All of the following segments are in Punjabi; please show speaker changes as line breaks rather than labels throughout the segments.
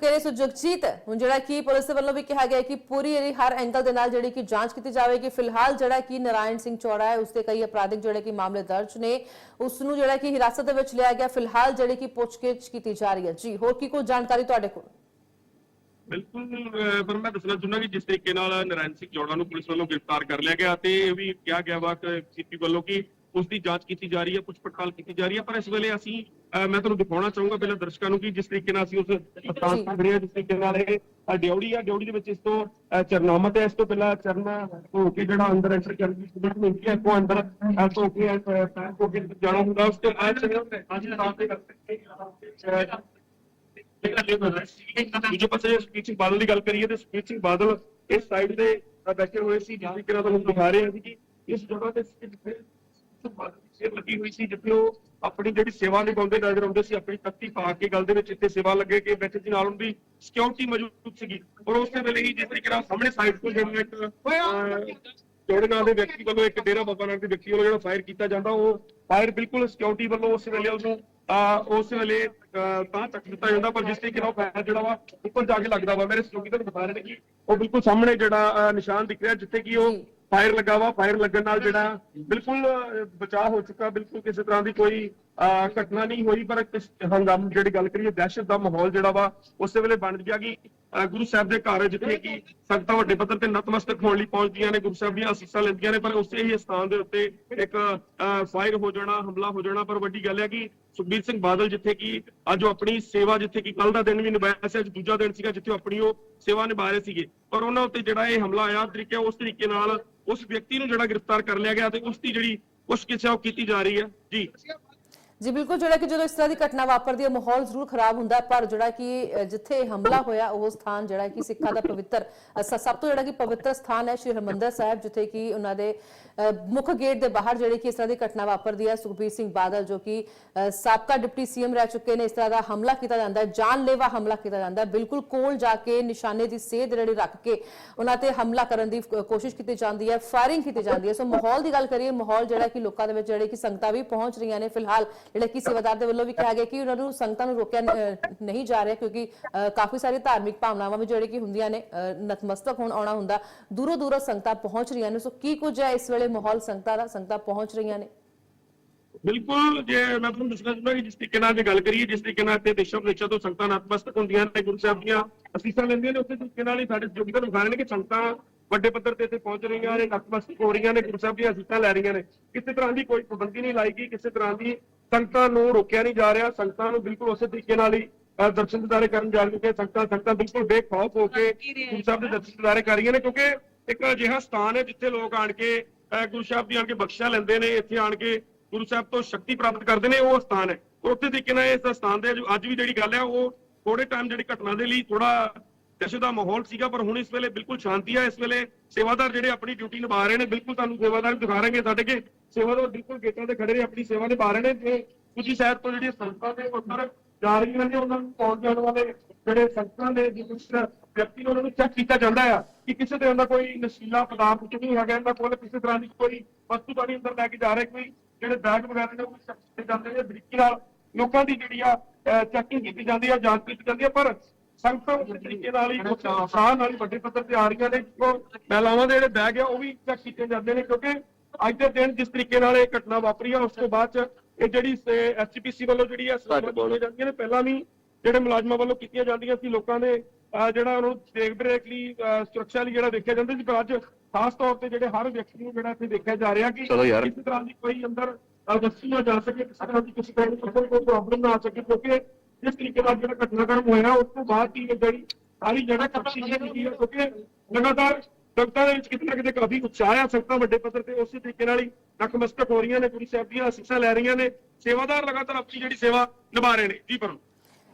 ਚੁੱਕੇ ਨੇ ਸੋ ਜਗਜੀਤ ਹੁਣ ਜਿਹੜਾ ਕਿ ਪੁਲਿਸ ਵੱਲੋਂ ਵੀ ਕਿਹਾ ਗਿਆ ਕਿ ਪੂਰੀ ਇਹਦੀ ਹਰ ਐਂਗਲ ਦੇ ਨਾਲ ਜਿਹੜੀ ਕਿ ਜਾਂਚ ਕੀਤੀ ਜਾਵੇਗੀ। ਫਿਲਹਾਲ ਜਿਹੜਾ ਕਿ ਨਰਾਇਣ ਸਿੰਘ ਚੌੜਾ ਹੈ ਉਸ ਤੇ ਕਈ ਅਪਰਾਧਿਕ ਜਿਹੜੇ ਕਿ ਮਾਮਲੇ ਦਰਜ ਨੇ ਉਸ ਨੂੰ ਜਿਹੜਾ ਕਿ ਹਿਰਾਸਤ ਦੇ ਵਿੱਚ ਲਿਆ ਗਿਆ। ਫਿਲਹਾਲ ਜਿਹੜੀ ਕਿ ਪੁੱਛਗਿੱਛ ਕੀਤੀ ਜਾ ਰਹੀ ਹੈ। ਜੀ ਹੋਰ ਕੀ ਕੋਈ ਜਾਣਕਾਰੀ ਤੁਹਾਡੇ ਕੋਲ?
ਬਿਲਕੁਲ ਅਹ, ਪਰ ਮੈਂ ਦੱਸਣਾ ਚਾਹੁੰਦਾ ਕਿ ਜਿਸ ਤਰੀਕੇ ਨਾਲ ਨਰਾਇਣ ਸਿੰਘ ਜੋੜਾ ਨੂੰ ਪੁਲਿਸ ਵੱਲੋਂ ਗ੍ਰਿਫਤਾਰ ਕਰ ਲਿਆ ਗਿਆ ਤੇ ਇਹ ਵੀ ਕਿਹਾ ਗਿਆ ਵਾ ਸੀਪੀ ਵੱਲੋਂ ਕਿ ਉਸ ਦੀ ਜਾਂਚ ਕੀਤੀ ਜਾ ਰਹੀ ਹੈ ਪੁੱਛ ਪੜਤਾਲ ਕੀਤੀ ਜਾ ਰਹੀ ਹੈ ਪਰ ਇਸ ਵੇਲੇ ਅਸੀਂ ਮੈਂ ਤੁਹਾਨੂੰ ਦਿਖਾਉਣਾ ਚਾਹੂੰਗਾ ਪਹਿਲਾਂ ਦਰਸ਼ਕਾਂ ਨੂੰ ਕਿ ਜਿਸ ਤਰੀਕੇ ਨਾਲ ਅਸੀਂ ਉਸ
ਜੀ।
ਤੇ ਖੜੇ ਹਾਂ ਜਿਸ ਤਰੀਕੇ ਨਾਲ ਇਹ ਡਿਉੜੀ ਆ ਡਿਉੜੀ ਦੇ ਵਿੱਚ ਇਸ ਤੋਂ ਚਰਨਾਮਤ ਹੈ ਇਸ ਤੋਂ ਪਹਿਲਾਂ ਚਰਨਾ ਹੋ ਕੇ ਜਿਹੜਾ ਅੰਦਰ ਐਂਟਰ ਕਰਨ ਦੀ ਸੁਵਿਧਾ ਮਿਲਦੀ ਹੈ ਕੋ ਅੰਦਰ ਧੋ ਕੇ ਪੈਰ ਧੋ ਕੇ ਜਾਣਾ ਹੁੰਦਾ ਉਸ ਤੋਂ ਬਾਅਦ ਜਿਹੜੇ ਅੱਜ ਰਾਤ ਦੇ ਕਰਦੇ ਦੂਜੇ ਪਾਸੇ ਸੁਖਬੀਰ ਸਿੰਘ ਬਾਦਲ ਦੀ ਗੱਲ ਕਰੀਏ ਤੇ ਸੁਖਬੀਰ ਸਿੰਘ ਬਾਦਲ ਇਸ ਸਾਈਡ ਤੇ ਬੈਠੇ ਹੋਏ ਸੀ ਜਿਸ ਤਰੀਕੇ ਨਾਲ ਤੁਹਾਨੂੰ ਦਿਖਾ ਰਹੇ ਹਾਂ ਕਿ ਇਸ ਜਗ੍ਹਾ ਤੇ ਸੇਵਾ ਲੱਗੀ ਹੋਈ ਸੀ ਜਿੱਥੇ ਉਹ ਆਪਣੀ ਜਿਹੜੀ ਸੇਵਾ ਨਿਭਾਉਂਦੇ ਨਜ਼ਰ ਆਉਂਦੇ ਸੀ ਆਪਣੀ ਤਖਤੀ ਪਾ ਕੇ ਗੱਲ ਦੇ ਵਿੱਚ ਇੱਥੇ ਸੇਵਾ ਲੱਗੇ ਕਿ ਬੈਠੇ ਸੀ ਨਾਲ ਉਹਦੀ ਸਿਕਿਉਰਿਟੀ ਮੌਜੂਦ ਸੀਗੀ। ਔਰ ਉਸੇ ਵੇਲੇ ਹੀ ਜਿਸ ਤਰੀਕੇ ਨਾਲ ਸਾਹਮਣੇ ਸਾਈਡ ਤੋਂ ਜਿਹੜਾ ਇੱਕ ਚੌੜੇ ਨਾਂ ਦੇ ਵਿਅਕਤੀ ਵੱਲੋਂ ਇੱਕ ਡੇਰਾ ਬਾਬਾ ਨਾਨਕ ਦੇ ਵਿਅਕਤੀ ਵੱਲੋਂ ਜਿਹੜਾ ਫਾਇਰ ਕੀਤਾ ਜਾਂਦਾ ਉਹ ਫਾਇਰ ਬਿਲਕੁਲ ਸਿਕਿਉਰਿਟੀ ਵੱਲੋਂ ਉਸ ਵੇਲੇ ਉਹਨੂੰ ਉਸ ਵੇਲੇ ਤਾਂ ਚੱਕ ਦਿੱਤਾ ਜਾਂਦਾ ਪਰ ਜਿਸ ਤਰੀਕੇ ਨਾਲ ਫਾਇਰ ਜਿਹੜਾ ਵਾ ਉੱਪਰ ਜਾ ਕੇ ਲੱਗਦਾ ਵਾ। ਮੇਰੇ ਸਹਿਯੋਗੀ ਤੁਹਾਨੂੰ ਬਤਾ ਰਹੇ ਨੇ ਕਿ ਉਹ ਬਿਲਕੁਲ ਸਾਹਮਣੇ ਜਿਹੜਾ ਨਿਸ਼ਾਨ ਦਿਖ ਰਿਹਾ ਜਿੱਥੇ ਕਿ ਉਹ
ਜੀ।
ਫਾਇਰ ਲੱਗਾ ਵਾ ਫਾਇਰ ਲੱਗਣ ਨਾਲ ਜਿਹੜਾ ਬਿਲਕੁਲ ਬਚਾਅ ਹੋ ਚੁੱਕਾ ਬਿਲਕੁਲ ਕਿਸੇ ਤਰ੍ਹਾਂ ਦੀ ਕੋਈ ਅਹ, ਘਟਨਾ ਨਹੀਂ ਹੋਈ ਪਰ ਹੰਗਾਮ ਜਿਹੜੀ ਗੱਲ ਕਰੀਏ ਦਹਿਸ਼ਤ ਦਾ ਮਾਹੌਲ ਜਿਹੜਾ ਵਾ ਉਸੇ ਵੇਲੇ ਬਣ ਗਿਆ ਕਿ ਗੁਰੂ ਸਾਹਿਬ ਦੇ ਘਰ ਜਿੱਥੇ ਕਿ ਸੰਗਤਾਂ ਵੱਡੇ ਪੱਧਰ ਤੇ ਨਤਮਸਤਕ ਹੋਣ ਲਈ ਪਹੁੰਚਦੀਆਂ ਨੇ ਗੁਰੂ ਸਾਹਿਬ ਦੀਆਂ ਅਸੀਸਾਂ ਲੈਂਦੀਆਂ ਨੇ ਪਰ ਉਸੇ ਹੀ ਸਥਾਨ ਦੇ ਉੱਤੇ ਇੱਕ ਫਾਇਰ ਹੋ ਜਾਣਾ ਹਮਲਾ ਹੋ ਜਾਣਾ ਪਰ ਵੱਡੀ ਗੱਲ ਹੈ ਕਿ ਸੁਖਬੀਰ ਸਿੰਘ ਬਾਦਲ ਜਿੱਥੇ ਕਿ ਅੱਜ ਉਹ ਆਪਣੀ ਸੇਵਾ ਜਿੱਥੇ ਕਿ ਕੱਲ ਦਾ ਦਿਨ ਵੀ ਨਿਭਾਇਆ ਸੀ ਅੱਜ ਦੂਜਾ ਦਿਨ ਸੀਗਾ ਜਿੱਥੇ ਆਪਣੀ ਉਹ ਸੇਵਾ ਨਿਭਾ ਰਹੇ ਸੀਗੇ। ਪਰ ਉਹਨਾਂ ਉੱਤੇ ਜਿਹੜਾ ਇਹ ਹਮਲਾ ਆਇਆ ਤਰੀਕੇ ਉਸ ਤਰੀਕੇ ਨਾਲ ਉਸ ਵਿਅਕਤੀ ਨੂੰ ਜਿਹੜਾ ਗ੍ਰਿਫਤਾਰ ਕਰ ਲਿਆ ਗਿਆ ਤੇ ਉਸ ਦੀ ਜਿਹੜੀ ਪੁੱਛਗਿੱਛ ਹੈ ਉਹ ਕੀਤੀ ਜਾ ਰਹੀ ਹੈ। ਜੀ।
ਜੀ, ਬਿਲਕੁਲ, ਜਿਹੜਾ ਕਿ ਜਦੋਂ ਇਸ ਤਰ੍ਹਾਂ ਦੀ ਘਟਨਾ ਵਾਪਰਦੀ ਹੈ ਮਾਹੌਲ ਜ਼ਰੂਰ ਖਰਾਬ ਹੁੰਦਾ ਪਰ ਜਿਹੜਾ ਕਿ ਜਿੱਥੇ ਹਮਲਾ ਹੋਇਆ, ਉਹ ਸਥਾਨ ਜਿਹੜਾ ਕਿ ਸਿੱਖਾਂ ਦਾ ਪਵਿੱਤਰ ਸਭ ਤੋਂ ਜਿਹੜਾ ਕਿ ਪਵਿੱਤਰ ਸਥਾਨ ਹੈ, ਸ਼੍ਰੀ ਹਰਿਮੰਦਰ ਸਾਹਿਬ, ਜਿੱਥੇ ਕਿ ਉਹਨਾਂ ਦੇ ਮੁੱਖ ਗੇਟ ਦੇ ਬਾਹਰ ਜਿਹੜੀ ਕਿ ਇਸ ਤਰ੍ਹਾਂ ਦੀ ਘਟਨਾ ਵਾਪਰਦੀ ਹੈ, ਸੁਖਬੀਰ ਸਿੰਘ ਬਾਦਲ ਜੋ ਕਿ ਸਾਬਕਾ ਡਿਪਟੀ ਸੀਐਮ ਰਹਿ ਚੁੱਕੇ ਨੇ, ਇਸ ਤਰ੍ਹਾਂ ਦਾ ਹਮਲਾ ਕੀਤਾ ਜਾਂਦਾ ਹੈ, ਜਾਨਲੇਵਾ ਹਮਲਾ ਕੀਤਾ ਜਾਂਦਾ ਹੈ, ਬਿਲਕੁਲ ਕੋਲ ਜਾ ਕੇ ਨਿਸ਼ਾਨੇ ਦੀ ਸੇਧ ਜਿਹੜੀ ਰੱਖ ਕੇ ਉਹਨਾਂ ਤੇ ਹਮਲਾ ਕਰਨ ਦੀ ਕੋਸ਼ਿਸ਼ ਕੀਤੀ ਜਾਂਦੀ ਹੈ, ਫਾਇਰਿੰਗ ਕੀਤੀ ਜਾਂਦੀ ਹੈ। ਸੋ ਮਾਹੌਲ ਦੀ ਗੱਲ ਕਰੀਏ, ਮਾਹੌਲ ਜਿਹੜਾ ਕਿ ਲੋਕਾਂ ਦੇ ਵਿੱਚ ਜਿਹੜੇ ਕਿ ਸੰਗਤਾਂ ਵੀ ਪਹੁੰਚ ਰਹੀਆਂ ਨੇ, ਫਿਲਹਾਲ ਜਿਹੜੇ ਸੇਵਾਦਾਰ ਦੇ ਵੱਲੋਂ ਵੀ ਕਿਹਾ ਗਿਆ ਕਿ ਉਹਨਾਂ ਨੂੰ ਸੰਗਤਾਂ ਨੂੰ ਰੋਕਿਆ ਨਹੀਂ ਜਾ ਰਿਹਾ ਕਿਉਂਕਿ ਕਾਫੀ ਸਾਰੀ ਧਾਰਮਿਕ ਭਾਵਨਾਵਾਂ ਵੀ ਜਿਹੜੇ ਕਿ ਹੁੰਦੀਆਂ ਨੇ ਨਤਮਸਤਕ ਹੋਣ, ਆਉਣਾ ਹੁੰਦਾ। ਦੂਰੋਂ ਦੂਰੋਂ ਸੰਗਤਾਂ ਪਹੁੰਚ ਰਹੀਆਂ ਨੇ, ਸੋ ਕੀ ਕੁਝ ਹੈ ਇਸ ਵੇਲੇ ਮਾਹੌਲ ਸੰਗਤਾਂ ਦਾ, ਸੰਗਤਾਂ ਪਹੁੰਚ ਰਹੀਆਂ ਨੇ?
ਬਿਲਕੁਲ, ਜੇ ਮੈਂ ਤੁਹਾਨੂੰ ਦੱਸਣਾ ਚਾਹੁੰਦਾ ਕਿ ਜਿਸ ਤਰੀਕੇ ਨਾਲ ਜੇ ਗੱਲ ਕਰੀਏ, ਜਿਸ ਤਰੀਕੇ ਨਾਲ ਇੱਥੇ ਦੇਸ਼ਾਂ ਵਿਦੇਸ਼ਾਂ ਤੋਂ ਸੰਗਤਾਂ ਨਤਮਸਤਕ ਹੁੰਦੀਆਂ ਨੇ, ਗੁਰੂ ਸਾਹਿਬ ਦੀਆਂ ਅਸੀਸਾਂ ਲੈਂਦੀਆਂ ਨੇ, ਉਸੇ ਤਰੀਕੇ ਨਾਲ ਹੀ ਸਾਡੇ ਜੋਗੀਦਾਰ ਵਿਖਾ ਰਹੇ ਨੇ ਕਿ ਸੰਗਤਾਂ ਵੱਡੇ ਪੱਧਰ ਤੇ ਇੱਥੇ ਪਹੁੰਚ ਰਹੀਆਂ ਨੇ, ਨਤਮਸਤਕ ਹੋ ਰਹੀਆਂ ਨੇ, ਗੁਰੂ ਸਾਹਿਬ ਦੀਆਂ ਅਸੀਸਾਂ ਲੈ ਰਹੀਆਂ ਨੇ। ਕਿਸੇ ਤਰ੍ਹਾਂ ਦੀ ਕੋਈ ਪਾਬੰਦੀ ਨਹੀਂ ਲਾਈ ਗਈ, ਕਿਸੇ ਤਰ੍ਹਾਂ ਦੀ ਸੰਗਤਾਂ ਨੂੰ ਰੋਕਿਆ ਨਹੀਂ ਜਾ ਰਿਹਾ। ਸੰਗਤਾਂ ਨੂੰ ਬਿਲਕੁਲ ਉਸੇ ਤਰੀਕੇ ਨਾਲ ਹੀ ਦਰਸ਼ਨ ਦਿਦਾਰੇ ਕਰਨ ਜਾ ਰਹੀਆਂ ਨੇ। ਸੰਗਤਾਂ ਸੰਗਤਾਂ ਬਿਲਕੁਲ ਬੇਖੌਫ ਹੋ ਕੇ ਗੁਰੂ ਸਾਹਿਬ ਦੇ ਦਰਸ਼ਨ ਦਿਦਾਰੇ ਕਰ ਰਹੀਆਂ ਨੇ ਕਿਉਂਕਿ ਇੱਕ ਅਜਿਹਾ ਸਥਾਨ ਹੈ ਜਿੱਥੇ ਲੋਕ ਆਣ ਕੇ ਗੁਰੂ ਸਾਹਿਬ ਦੀ ਆਣ ਕੇ ਬਖਸ਼ਿਸ਼ਾਂ ਲੈਂਦੇ ਨੇ ਇੱਥੇ ਆਣ ਕੇ ਗੁਰੂ ਸਾਹਿਬ ਤੋਂ ਸ਼ਕਤੀ ਪ੍ਰਾਪਤ ਕਰਦੇ ਨੇ ਉਹ ਸਥਾਨ ਹੈ। ਉੱਥੇ ਤਰੀਕੇ ਨਾਲ ਇਸ ਸਥਾਨ ਦੇ ਅੱਜ ਵੀ ਜਿਹੜੀ ਗੱਲ ਹੈ ਉਹ ਥੋੜੇ ਟਾਈਮ ਜਿਹੜੀ ਘਟਨਾ ਦੇ ਲਈ ਥੋੜਾ ਦਹਿਸ਼ਤ ਦਾ ਮਾਹੌਲ ਸੀਗਾ ਪਰ ਹੁਣ ਇਸ ਵੇਲੇ ਬਿਲਕੁਲ ਸ਼ਾਂਤੀ ਹੈ ਇਸ ਵੇਲੇ ਸੇਵਾਦਾਰ ਜਿਹੜੇ ਆਪਣੀ ਡਿਊਟੀ ਨਿਭਾ ਰਹੇ ਨੇ ਬਿਲਕੁਲ ਤੁਹਾਨੂੰ ਸੇਵਾਦਾਰ ਦਿਖਾ ਰਹੇ ਸਾਡੇ ਕੇ ਸੇਵਾਦਾਰ ਬਿਲਕੁਲ ਗੇਟਾਂ ਤੇ ਖੜੇ ਨੇ ਆਪਣੀ ਸੇਵਾ ਨਿਭਾ ਰਹੇ ਨੇ ਤੇ ਕੁਝ ਸ਼ਹਿਰ ਤੋਂ ਜਿਹੜੀਆਂ ਸੰਸਥਾ ਦੇ ਉੱਪਰ ਜਾ ਰਹੀਆਂ ਨੇ ਉਹਨਾਂ ਨੂੰ ਪਹੁੰਚ ਜਾਣ ਵਾਲੇ ਜਿਹੜੇ ਸੰਸਥਾ ਦੇ ਜੋ ਕੁਛ ਵਿਅਕਤੀ ਨੇ ਉਹਨਾਂ ਨੂੰ ਚੈੱਕ ਕੀਤਾ ਜਾਂਦਾ ਆ ਕਿ ਕਿਸੇ ਦੇ ਅੰਦਰ ਕੋਈ ਨਸ਼ੀਲਾ ਪਦਾਰਥ ਕੁਝ ਨਹੀਂ ਹੈਗਾ ਇਹਨਾਂ ਕੋਲ ਕਿਸੇ ਤਰ੍ਹਾਂ ਦੀ ਕੋਈ ਵਸਤੂ ਤਾਂ ਨਹੀਂ ਅੰਦਰ ਲੈ ਕੇ ਜਾ ਰਹੇ ਕੋਈ ਜਿਹੜੇ ਬੈਗ ਵਗੈਰਾ ਨੇ ਉਹ ਵੀ ਕੀਤੇ ਜਾਂਦੇ ਨੇ ਬਰੀਕੀ ਨਾਲ ਲੋਕਾਂ ਦੀ ਜਿਹੜੀ ਆ ਚੈਕਿੰਗ ਕੀਤੀ ਜਾਂਦੀ ਆ ਜਾਂਚ ਕੀਤੀ ਜਾਂਦੀ ਆ ਪਰ ਸੰਗਤਾਂ ਉਸ ਤਰੀਕੇ ਨਾਲ ਹੀ ਉਤਸ਼ਾਹ ਨਾਲ ਵੱਡੇ ਪੱਧਰ ਤੇ ਆ ਰਹੀਆਂ ਨੇ ਉਹ ਮਹਿਲਾਵਾਂ ਦੇ ਜਿਹੜੇ ਬੈਗ ਆ ਉਹ ਵੀ ਚੈੱਕ ਕੀਤੇ ਜਾਂਦੇ ਨੇ ਕਿਉਂਕਿ ਅੱਜ ਦੇ ਦਿਨ ਜਿਸ ਤਰੀਕੇ ਨਾਲ ਇਹ ਘਟਨਾ ਵਾਪਰੀ ਆ ਉਸ ਤੋਂ ਬਾਅਦ ਚ ਇਹ ਜਿਹੜੀ ਐਸਜੀਪੀਸੀ ਵੱਲੋਂ ਜਿਹੜੀ ਆ ਸਲਾਹਾਂ ਬੋਲੀਆਂ ਜਾਂਦੀਆਂ ਨੇ ਪਹਿਲਾਂ ਵੀ ਜਿਹੜੇ ਮੁਲਾਜ਼ਮਾਂ ਵੱਲੋਂ ਕੀਤੀਆਂ ਜਾਂਦੀਆਂ ਸੀ ਲੋਕਾਂ ਦੇ ਜਿਹੜਾ ਉਹਨਾਂ ਨੂੰ ਦੇਖ ਬਰੇਕ ਲਈ ਸੁਰੱਖਿਆ ਲਈ ਜਿਹੜਾ ਦੇਖਿਆ ਜਾਂਦਾ ਸੀ ਪਰ ਅੱਜ ਖਾਸ ਤੌਰ ਤੇ ਜਿਹੜੇ ਹਰ ਵਿਅਕਤੀ ਨੂੰ ਜਿਹੜਾ ਇੱਥੇ ਦੇਖਿਆ ਜਾ ਰਿਹਾ ਕਿ। ਕਿਸੇ ਤਰ੍ਹਾਂ ਦੀ ਕੋਈ ਅੰਦਰ ਵਸਤੂ ਨਾ ਜਾ ਸਕੇ ਕਿਸੇ ਤਰ੍ਹਾਂ ਦੀ ਕਿਸੇ ਤਰ੍ਹਾਂ ਦੀ ਕੋਈ ਪ੍ਰੋਬਲਮ ਨਾ ਆ ਸਕੇ ਕਿਉਂਕਿ ਜਿਸ ਤਰੀਕੇ ਨਾਲ ਜਿਹੜਾ ਘਟਨਾਕ੍ਰਮ ਹੋਇਆ ਉਸ ਤੋਂ ਬਾਅਦ ਹੀ ਜਿਹੜੀ ਸਾਰੀ ਜਗ੍ਹਾ ਤਫਸੀਲ ਕੀਤੀ ਹੈ ਕਿਉਂਕਿ ਲਗਾਤਾਰ ਸੰਗਤਾਂ ਦੇ ਵਿੱਚ ਕਿਤੇ ਕਿਤੇ ਕਾਫੀ ਉਤਸ਼ਾਹ ਆ, ਸੰਗਤਾਂ ਵੱਡੇ ਪੱਧਰ ਤੇ ਉਸੇ ਤਰੀਕੇ ਨਾਲ ਹੀ ਨਕਮਸਤਕ ਹੋ ਰਹੀਆਂ ਨੇ, ਗੁਰੂ ਸਾਹਿਬ ਦੀਆਂ ਅਸੀਸਾਂ ਲੈ ਰਹੀਆਂ ਨੇ, ਸੇਵਾਦਾਰ ਲਗਾਤਾਰ ਆਪਣੀ ਜਿਹੜੀ ਸੇਵਾ ਨਿਭਾ ਰਹੇ ਨੇ। ਜੀ ਪਰਮ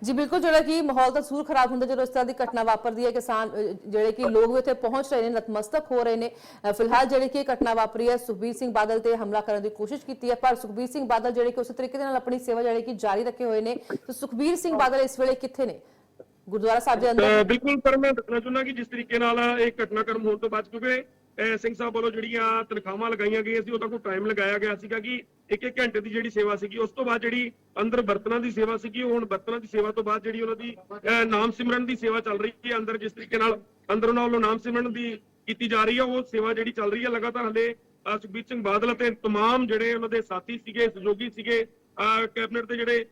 ਜੀ, ਬਿਲਕੁਲ ਜਿਹੜਾ ਕਿ ਮਾਹੌਲ ਤਾਂ ਜ਼ਰੂਰ ਖਰਾਬ ਹੁੰਦਾ ਜਦੋਂ ਇਸ ਤਰ੍ਹਾਂ ਦੀ ਘਟਨਾ ਵਾਪਰਦੀ ਹੈ, ਕਿਸਾਨ ਜਿਹੜੇ ਕਿ ਲੋਕ ਵੀ ਉੱਥੇ ਪਹੁੰਚ ਰਹੇ ਨੇ ਨਤਮਸਤਕ ਹੋ ਰਹੇ ਨੇ। ਫਿਲਹਾਲ ਜਿਹੜੀ ਕਿ ਇਹ ਘਟਨਾ ਵਾਪਰੀ ਹੈ, ਸੁਖਬੀਰ ਸਿੰਘ ਬਾਦਲ ਤੇ ਹਮਲਾ ਕਰਨ ਦੀ ਕੋਸ਼ਿਸ਼ ਕੀਤੀ ਹੈ, ਪਰ ਸੁਖਬੀਰ ਸਿੰਘ ਬਾਦਲ ਜਿਹੜੇ ਕਿ ਉਸੇ ਤਰੀਕੇ ਦੇ ਨਾਲ ਆਪਣੀ ਸੇਵਾ ਜਿਹੜੀ ਕਿ ਜਾਰੀ ਰੱਖੇ ਹੋਏ ਨੇ, ਤੇ ਸੁਖਬੀਰ ਸਿੰਘ ਬਾਦਲ ਇਸ ਵੇਲੇ ਕਿੱਥੇ ਨੇ? ਗੁਰਦੁਆਰਾ ਸਾਹਿਬ ਦੇ ਅੰਦਰ?
ਬਿਲਕੁਲ ਪਰ ਮੈਂ ਦੱਸਣਾ ਚਾਹੁੰਦਾ ਕਿ ਜਿਸ ਤਰੀਕੇ ਨਾਲ ਇਹ ਘਟਨਾਕ੍ਰਮ ਹੋਣ ਤੋਂ ਬਾਅਦ, ਕਿਉਂਕਿ ਸਿੰਘ ਸਾਹਿਬ ਵੱਲੋਂ ਜਿਹੜੀਆਂ ਤਨਖਾਹਾਂ ਲਗਾਈਆਂ ਗਈਆਂ ਸੀ, ਉਹਦਾ ਕੋਈ ਟਾਈਮ ਲਗਾਇਆ ਗਿਆ ਸੀਗਾ ਕਿ ਇੱਕ ਇੱਕ ਘੰਟੇ ਦੀ ਜਿਹੜੀ ਸੇਵਾ ਸੀਗੀ, ਉਸ ਤੋਂ ਬਾਅਦ ਜਿਹੜੀ ਅੰਦਰ ਬਰਤਨਾਂ ਦੀ ਸੇਵਾ ਸੀਗੀ, ਉਹ ਹੁਣ ਬਰਤਨਾਂ ਦੀ ਸੇਵਾ ਤੋਂ ਬਾਅਦ ਜਿਹੜੀ ਉਹਨਾਂ ਦੀ, ਅਹ ਨਾਮ ਸਿਮਰਨ ਦੀ ਸੇਵਾ ਚੱਲ ਰਹੀ ਹੈ। ਅੰਦਰ ਜਿਸ ਤਰੀਕੇ ਨਾਲ ਅੰਦਰ ਉਹਨਾਂ ਵੱਲੋਂ ਨਾਮ ਸਿਮਰਨ ਦੀ ਕੀਤੀ ਜਾ ਰਹੀ ਹੈ, ਉਹ ਸੇਵਾ ਜਿਹੜੀ ਚੱਲ ਰਹੀ ਹੈ, ਲਗਾਤਾਰ ਹਲੇ ਸੁਖਬੀਰ ਸਿੰਘ ਬਾਦਲ ਅਤੇ ਤਮਾਮ ਜਿਹੜੇ ਉਹਨਾਂ ਦੇ ਸਾਥੀ ਸੀਗੇ, ਸਹਿਯੋਗੀ ਸੀਗੇ, ਅਹ ਕੈਬਨਿਟ ਦੇ ਜਿਹੜੇ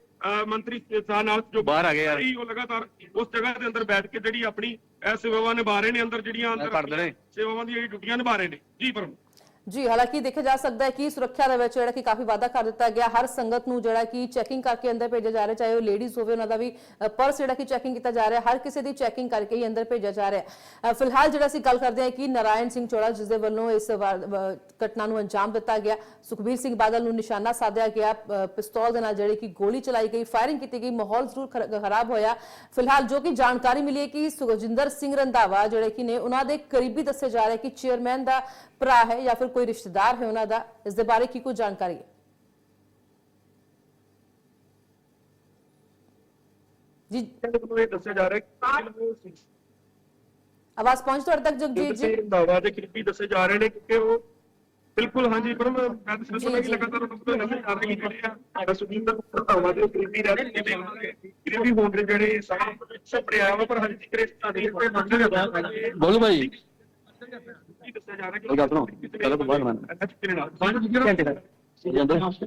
ਮੰਤਰੀ ਸਾਹ ਨਾਲ ਜੋ
ਬਾਹਰ ਆ ਗਏ ਯਾਰ।
ਉਹ ਲਗਾਤਾਰ ਉਸ ਜਗ੍ਹਾ ਦੇ ਅੰਦਰ ਬੈਠ ਕੇ ਜਿਹੜੀ ਆਪਣੀ ਇਹ ਸੇਵਾਵਾਂ ਨਿਭਾ ਰਹੇ ਨੇ ਅੰਦਰ ਜਿਹੜੀਆਂ ਅੰਦਰ। ਸੇਵਾਵਾਂ ਦੀਆਂ ਜਿਹੜੀ ਡਿਊਟੀਆਂ ਨਿਭਾ ਰਹੇ ਨੇ ਜੀ ਪਰਮ
ਜੀ, ਹਾਲਾਂਕਿ ਦੇਖਿਆ ਜਾ ਸਕਦਾ ਹੈ ਕਿ ਸੁਰੱਖਿਆ ਦੇ ਵਿੱਚ ਜਿਹੜਾ ਕਿ ਕਾਫੀ ਵਾਅਦਾ ਕਰ ਦਿੱਤਾ ਗਿਆ। ਹਰ ਸੰਗਤ ਨੂੰ ਜਿਹੜਾ ਕਿ ਚੈਕਿੰਗ ਕਰਕੇ ਅੰਦਰ ਭੇਜਿਆ ਜਾ ਰਿਹਾ, ਚਾਹੇ ਉਹ ਲੇਡੀਜ਼ ਹੋਵੇ, ਉਹਨਾਂ ਦਾ ਵੀ ਪਰਸ ਜਿਹੜਾ ਕਿ ਚੈਕਿੰਗ ਕੀਤਾ ਜਾ ਰਿਹਾ, ਹਰ ਕਿਸੇ ਦੀ ਚੈਕਿੰਗ ਕਰਕੇ ਹੀ ਅੰਦਰ ਭੇਜਿਆ ਜਾ ਰਿਹਾ। ਫਿਲਹਾਲ ਜਿਹੜਾ ਅਸੀਂ ਗੱਲ ਕਰਦੇ ਹਾਂ ਕਿ ਨਾਰਾਇਣ ਸਿੰਘ ਚੋੜਾ ਜਿਸ ਦੇ ਵੱਲੋਂ ਇਸ ਘਟਨਾ ਨੂੰ ਅੰਜਾਮ ਦਿੱਤਾ ਗਿਆ, ਸੁਖਬੀਰ ਸਿੰਘ ਬਾਦਲ ਨੂੰ ਨਿਸ਼ਾਨਾ ਸਾਧਿਆ ਗਿਆ ਪਿਸਤੌਲ ਦੇ ਨਾਲ ਜਿਹੜੀ ਕਿ ਗੋਲੀ ਚਲਾਈ ਗਈ ਫਾਇਰਿੰਗ ਕੀਤੀ ਗਈ, ਮਾਹੌਲ ਜ਼ਰੂਰ ਖਰਾਬ ਹੋਇਆ। ਫਿਲਹਾਲ ਜੋ ਕਿ ਜਾਣਕਾਰੀ ਮਿਲੀ ਹੈ ਕਿ ਸੁਖਜਿੰਦਰ ਸਿੰਘ ਰੰਧਾਵਾ ਜਿਹੜੇ ਕਿ ਨੇ, ਉਹਨਾਂ ਦੇ ਕਰੀਬੀ ਦੱਸੇ ਜਾ ਰਿਹਾ ਕਿ ਚੇਅਰਮੈਨ ਦਾ ਭਰਾ ਹੈ ਜਾਂ ਫਿਰ ਕੋਈ ਰਿਸ਼ਤੇਦਾਰ ਹੈ ਉਹਨਾਂ ਦਾ ਇਸ ਦੇ ਬਾਰੇ ਕੀ ਕੋਈ ਜਾਣਕਾਰੀ ਹੈ? ਜੀ।
ਕਹਿੰਦੇ ਮੈਨੂੰ ਇਹ ਦੱਸਿਆ ਜਾ ਰਿਹਾ ਕਿ
ਆਵਾਜ਼ ਪਹੁੰਚ ਤੁਹਾਡੇ ਤੱਕ ਜਗਜੀਤ ਜੀ?
ਦਾਵਾ ਦੇ ਕਰੀਬੀ ਦੱਸੇ ਜਾ ਰਹੇ ਨੇ ਕਿ ਉਹ ਬਿਲਕੁਲ ਹਾਂਜੀ ਪਰ ਮੈਂ ਮੈਂ ਤਾਂ ਸਮਝਦਾ ਕਿ ਲਗਾਤਾਰ ਉਹ ਤੋਂ ਨਵੇਂ ਆ ਰਹੇ ਨੇ ਜਿਹੜੇ ਆ ਸੁਨੀਲ ਦਾ ਦਾਵਾ ਦੇ ਕਰੀਬੀ ਰਹਿ ਰਹੇ ਨੇ ਕਰੀਬੀ ਹੋਣ ਦੇ ਜਿਹੜੇ ਸਾਹਮਣੇ ਆਇਆ ਵਾ ਪਰ ਹਜੇ ਇਸ ਤੁਹਾਡੇ ਕੋਈ ਮੰਗ ਨਹੀਂ
ਬੋਲੋ ਭਾਈ। ਗੱਲ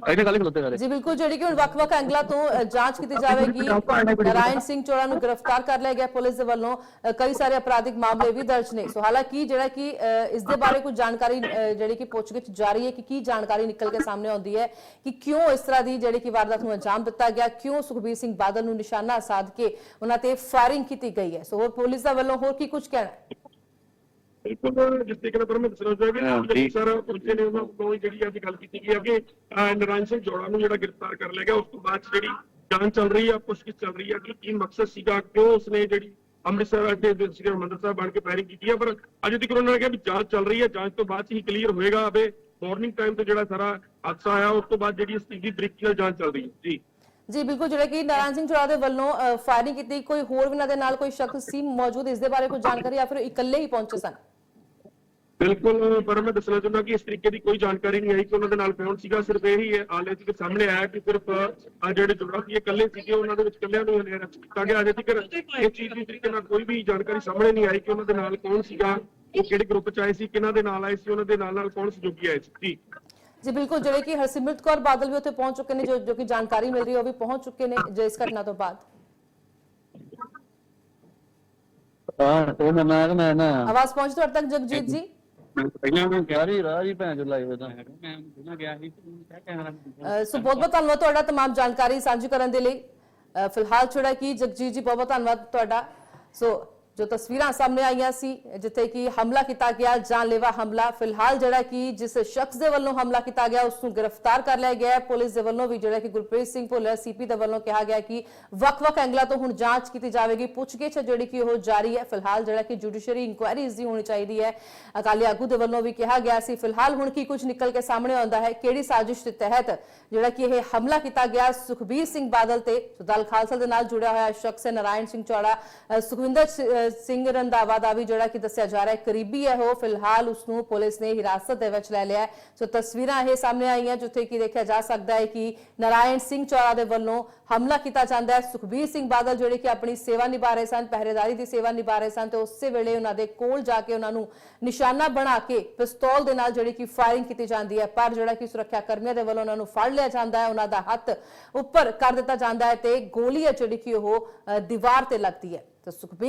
ਇਹਨੇ ਕੱਲ ਖਲੋਤੇ ਕਰੇ
ਜੀ ਬਿਲਕੁਲ ਜਿਹੜੀ ਕਿ ਹੁਣ ਵੱਖ-ਵੱਖ ਐਂਗਲਾਂ ਤੋਂ ਅ, ਜਾਂਚ ਕੀਤੀ ਜਾਵੇਗੀ। ਨਾਰਾਇਣ ਸਿੰਘ ਚੋੜਾ ਨੂੰ ਗ੍ਰਿਫਤਾਰ ਕਰ ਲਿਆ ਗਿਆ ਪੁਲਿਸ ਦੇ ਵੱਲੋਂ। ਅ, ਕਈ ਸਾਰੇ ਅਪਰਾਧਿਕ ਮਾਮਲੇ ਵੀ ਦਰਜ ਨੇ। ਸੋ ਹਾਲਾਂਕਿ ਜਿਹੜਾ ਕਿ ਅ, ਇਸ ਦੇ ਬਾਰੇ ਕੁਝ ਜਾਣਕਾਰੀ ਅ, ਜਿਹੜੀ ਕਿ ਪੁੱਛਗਿੱਛ ਜਾਰੀ ਹੈ ਕਿ ਕੀ ਜਾਣਕਾਰੀ ਨਿਕਲ ਕੇ ਸਾਹਮਣੇ ਆਉਂਦੀ ਹੈ ਕਿ ਕਿਉਂ ਇਸ ਤਰ੍ਹਾਂ ਦੀ ਜਿਹੜੀ ਕਿ ਵਾਰਦਾਤ ਨੂੰ ਅੰਜਾਮ ਦਿੱਤਾ ਗਿਆ ਕਿਉਂ ਸੁਖਬੀਰ ਸਿੰਘ ਬਾਦਲ ਨੂੰ ਨਿਸ਼ਾਨਾ ਸਾਧ ਕੇ ਉਹਨਾਂ ਤੇ ਫਾਇਰਿੰਗ ਕੀਤੀ ਗਈ ਹੈ। ਸੋ ਹੋਰ ਪੁਲਿਸ ਦਾ ਵੱਲੋਂ ਹੋਰ ਕੀ ਕੁਝ ਕਹਿਣਾ ਹੈ?
ਬਿਲਕੁਲ ਜਿਸ ਤਰੀਕੇ ਨਾਲ ਪਰਮਿਤ ਸਰੋਜ ਕਿ
ਠੀਕ।
ਸਰ ਪੁਲਿਸ ਨੇ ਉਹਨਾਂ ਕੋਲੋਂ ਜਿਹੜੀ ਅੱਜ ਗੱਲ ਕੀਤੀ ਗਈ ਹੈ ਕਿ ਨਾਰਾਇਣ ਸਿੰਘ ਜੋੜਾ ਨੂੰ ਜਿਹੜਾ ਗ੍ਰਿਫਤਾਰ ਕਰ ਲਿਆ ਗਿਆ ਉਸ ਤੋਂ ਬਾਅਦ 'ਚ ਜਿਹੜੀ ਜਾਂਚ ਚੱਲ ਰਹੀ ਹੈ ਪੁੱਛਗਿੱਛ ਚੱਲ ਰਹੀ ਹੈ ਕਿ ਕੀ ਮਕਸਦ ਸੀਗਾ ਕਿਉਂ ਉਸਨੇ ਜਿਹੜੀ ਅੰਮ੍ਰਿਤਸਰ ਅੱਡੇ ਦੇ ਸ੍ਰੀ ਹਰਿਮੰਦਰ ਸਾਹਿਬ ਬਣ ਕੇ ਫਾਇਰਿੰਗ ਕੀਤੀ ਹੈ ਪਰ ਅਜੇ ਤੱਕ ਉਹਨਾਂ ਨੇ ਕਿਹਾ ਵੀ ਜਾਂਚ ਚੱਲ ਰਹੀ ਹੈ ਜਾਂਚ ਤੋਂ ਬਾਅਦ ਹੀ ਕਲੀਅਰ ਹੋਏਗਾ ਅਬੇ ਮਾਰਨਿੰਗ ਟਾਈਮ ਤੇ ਜਿਹੜਾ ਸਾਰਾ ਹਾਦਸਾ ਆਇਆ ਉਸ ਤੋਂ ਬਾਅਦ ਜਿਹੜੀ ਇਸ ਦੀ ਬਰੀਕੀ ਨਾਲ ਜਾਂਚ ਚੱਲ ਰਹੀ ਹੈ ਜੀ।
ਜੀ ਬਿਲਕੁਲ ਜਿਹੜਾ ਕਿ ਨਾਰਾਇਣ ਸਿੰਘ ਚੋੜਾ ਦੇ ਵੱਲੋਂ ਫਾਇਰਿੰਗ ਕੀਤੀ ਕੋਈ ਹੋਰ ਵੀ ਇਹਨਾਂ ਦੇ ਨਾਲ ਕੋਈ ਸ਼ਖਸ ਸੀ ਮੌਜੂਦ ਇਸ ਦੇ ਬਾਰੇ ਕੋਈ ਜਾਣਕਾਰੀ ਜਾਂ ਫਿਰ ਇਕੱਲੇ ਹੀ ਪਹੁੰਚੇ ਸਨ?
ਬਿਲਕੁਲ ਪਰ ਮੈਂ ਦੱਸਣਾ ਚਾਹੁੰਦਾ ਕਿ ਇਸ ਤਰੀਕੇ ਦੀ ਕੋਈ ਜਾਣਕਾਰੀ ਨਹੀਂ ਆਈ ਕਿ ਉਹਨਾਂ ਦੇ ਨਾਲ ਕੌਣ ਸੀਗਾ। ਸਿਰਫ ਇਹ ਹੀ ਆਲੇ ਸੀ ਕਿ ਸਾਹਮਣੇ ਆਇਆ ਕਿ ਸਿਰਫ ਆ ਜਿਹੜੇ ਜੁੜਾ ਸੀ ਇਹ ਇਕੱਲੇ ਸੀਗੇ ਉਹਨਾਂ ਦੇ ਵਿੱਚ ਇਕੱਲਿਆਂ ਨੂੰ ਹਲੇ ਅਰੈਸਟ ਕੀਤਾ ਗਿਆ। ਅਜੇ ਤੱਕ ਇਹ ਚੀਜ਼ ਦੀ ਤਰੀਕੇ ਨਾਲ ਕੋਈ ਵੀ ਜਾਣਕਾਰੀ ਸਾਹਮਣੇ ਨਹੀਂ ਆਈ ਕਿ ਉਹਨਾਂ ਦੇ ਨਾਲ ਕੌਣ ਸੀਗਾ ਉਹ ਕਿਹੜੇ ਗਰੁੱਪ ਚ ਆਏ ਸੀ ਕਿਹਨਾਂ ਦੇ ਨਾਲ ਆਏ ਸੀ ਉਹਨਾਂ ਦੇ ਨਾਲ ਨਾਲ ਕੌਣ ਸਹਿਯੋਗੀ ਆਏ ਸੀ। ਜੀ।
ਜੀ ਬਿਲਕੁਲ ਜਿਹੜੇ ਕਿ ਹਰਸਿਮਰਤ ਕੌਰ ਬਾਦਲ ਵੀ ਉੱਥੇ ਪਹੁੰਚ ਚੁੱਕੇ ਨੇ ਜੋ ਜੋ ਕਿ ਜਾਣਕਾਰੀ ਮਿਲ ਰਹੀ ਹੈ ਉਹ ਵੀ ਪਹੁੰਚ ਚੁੱਕੇ ਨੇ ਜੋ ਇਸ ਘਟਨਾ ਤੋਂ ਬਾਅਦ।
ਹਾਂ ਮੈਂ ਮੈਂ ਮੈਂ ਨਾ
ਆਵਾਜ਼ ਪਹੁੰਚ ਤੁਹਾਡੇ ਤੱਕ ਜਗਜੀਤ ਜੀ?
ਸੋ
ਬਹੁਤ ਬਹੁਤ ਧੰਨਵਾਦ ਤੁਹਾਡਾ ਤਮਾਮ ਜਾਣਕਾਰੀ ਸਾਂਝੀ ਕਰਨ ਦੇ ਲਈ। ਫਿਲਹਾਲ ਛੋੜਾ ਕੀ ਜਗਜੀਤ ਜੀ ਬਹੁਤ ਬਹੁਤ ਧੰਨਵਾਦ ਤੁਹਾਡਾ। ਸੋ ਜੋ ਤਸਵੀਰਾਂ ਸਾਹਮਣੇ ਆਈਆਂ ਸੀ, ਜਿੱਥੇ ਕਿ ਹਮਲਾ ਕੀਤਾ ਗਿਆ, ਜਾਨਲੇਵਾ ਹਮਲਾ। ਫਿਲਹਾਲ ਜਿਹੜਾ ਕਿ ਜਿਸ ਸ਼ਖਸ ਦੇ ਵੱਲੋਂ ਹਮਲਾ ਕੀਤਾ ਗਿਆ, ਉਸ ਨੂੰ ਗ੍ਰਿਫਤਾਰ ਕਰ ਲਿਆ ਗਿਆ ਹੈ। ਪੁਲਿਸ ਦੇ ਵੱਲੋਂ ਵੀ ਜਿਹੜਾ ਕਿ ਗੁਰਪ੍ਰੀਤ ਸਿੰਘ ਭੁੱਲਰ, ਸੀਪੀ ਦੇ ਵੱਲੋਂ ਕਿਹਾ ਗਿਆ ਕਿ ਵੱਖ-ਵੱਖ ਐਂਗਲਾਂ ਤੋਂ ਹੁਣ ਜਾਂਚ ਕੀਤੀ ਜਾਵੇਗੀ। ਪੁੱਛਗਿੱਛ ਜਿਹੜੀ ਕਿ ਉਹ ਜਾਰੀ ਹੈ। ਫਿਲਹਾਲ ਜਿਹੜਾ ਕਿ ਜੁਡੀਸ਼ਰੀ ਇਨਕੁਆਇਰੀ ਇਸ ਦੀ ਹੋਣੀ ਚਾਹੀਦੀ ਹੈ। ਅਕਾਲੀ ਆਗੂ ਦੇ ਵੱਲੋਂ ਵੀ ਕਿਹਾ ਗਿਆ ਸੀ, ਫਿਲਹਾਲ ਹੁਣ ਕੀ ਕੁਝ ਨਿਕਲ ਕੇ ਸਾਹਮਣੇ ਆਉਂਦਾ ਹੈ, ਕਿਹੜੀ ਸਾਜ਼ਿਸ਼ ਦੇ ਤਹਿਤ ਜਿਹੜਾ ਕਿ ਇਹ ਹਮਲਾ ਕੀਤਾ ਗਿਆ, ਸੁਖਬੀਰ ਸਿੰਘ ਬਾਦਲ ਤੇ। ਸੋ ਖਾਲਸਾ ਦੇ ਨਾਲ ਜੁੜਿਆ ਹੋਇਆ ਸ਼ਖਸ ਹੈ ਨਾਰਾਇਣ ਸਿੰਘ ਚੌੜਾ। ਸੁਖਵਿੰਦਰ ਸਿੰਘ ਰੰਧਾਵਾ ਦਾ ਵੀ ਜਿਹੜਾ ਕਿ ਦੱਸਿਆ ਜਾ ਰਿਹਾ ਹੈ, ਕਰੀਬੀ ਹੈ ਉਹ। ਫਿਲਹਾਲ ਉਸ ਨੂੰ ਪੁਲਿਸ ਨੇ ਹਿਰਾਸਤ ਦੇ ਵਿੱਚ ਲੈ ਲਿਆ ਸੋ ਤਸਵੀਰਾਂ ਇਹ ਸਾਹਮਣੇ ਆਈਆਂ, ਜਿੱਥੇ ਕਿ ਦੇਖਿਆ ਜਾ ਸਕਦਾ ਹੈ ਕਿ ਨਾਰਾਇਣ ਸਿੰਘ ਚੌੜਾ ਦੇ ਵੱਲੋਂ ਹਮਲਾ ਕੀਤਾ ਜਾਂਦਾ ਹੈ। ਸੁਖਬੀਰ ਸਿੰਘ ਬਾਦਲ ਜਿਹੜੇ ਕਿ ਆਪਣੀ ਸੇਵਾ ਨਿਭਾ ਰਹੇ ਸਨ, ਪਹਿਰੇਦਾਰੀ ਦੀ ਸੇਵਾ ਨਿਭਾ ਰਹੇ ਸਨ, ਤੇ ਉਸੇ ਵੇਲੇ ਉਹਨਾਂ ਦੇ ਕੋਲ ਜਾ ਕੇ ਉਹਨਾਂ ਨੂੰ ਨਿਸ਼ਾਨਾ ਬਣਾ ਕੇ ਪਿਸਤੌਲ ਦੇ ਨਾਲ ਜਿਹੜੀ ਕਿ ਫਾਇਰਿੰਗ ਕੀਤੀ ਜਾਂਦੀ ਹੈ। ਪਰ ਜਿਹੜਾ ਕਿ ਸੁਰੱਖਿਆ ਕਰਮੀਆਂ ਦੇ ਵੱਲੋਂ ਉਹਨਾਂ ਨੂੰ ਫੜ ਲਿਆ ਜਾਂਦਾ ਹੈ, ਉਹਨਾਂ ਦਾ ਹੱਥ ਉੱਪਰ ਕਰ ਦਿੱਤਾ ਜਾਂਦਾ ਹੈ ਤੇ ਗੋਲੀ ਹੈ ਜਿਹੜੀ ਕਿ ਉਹ ਦੀਵਾਰ ਤੇ ਲੱਗਦੀ ਹੈ। ਤੇ ਸੁਖਬੀਰ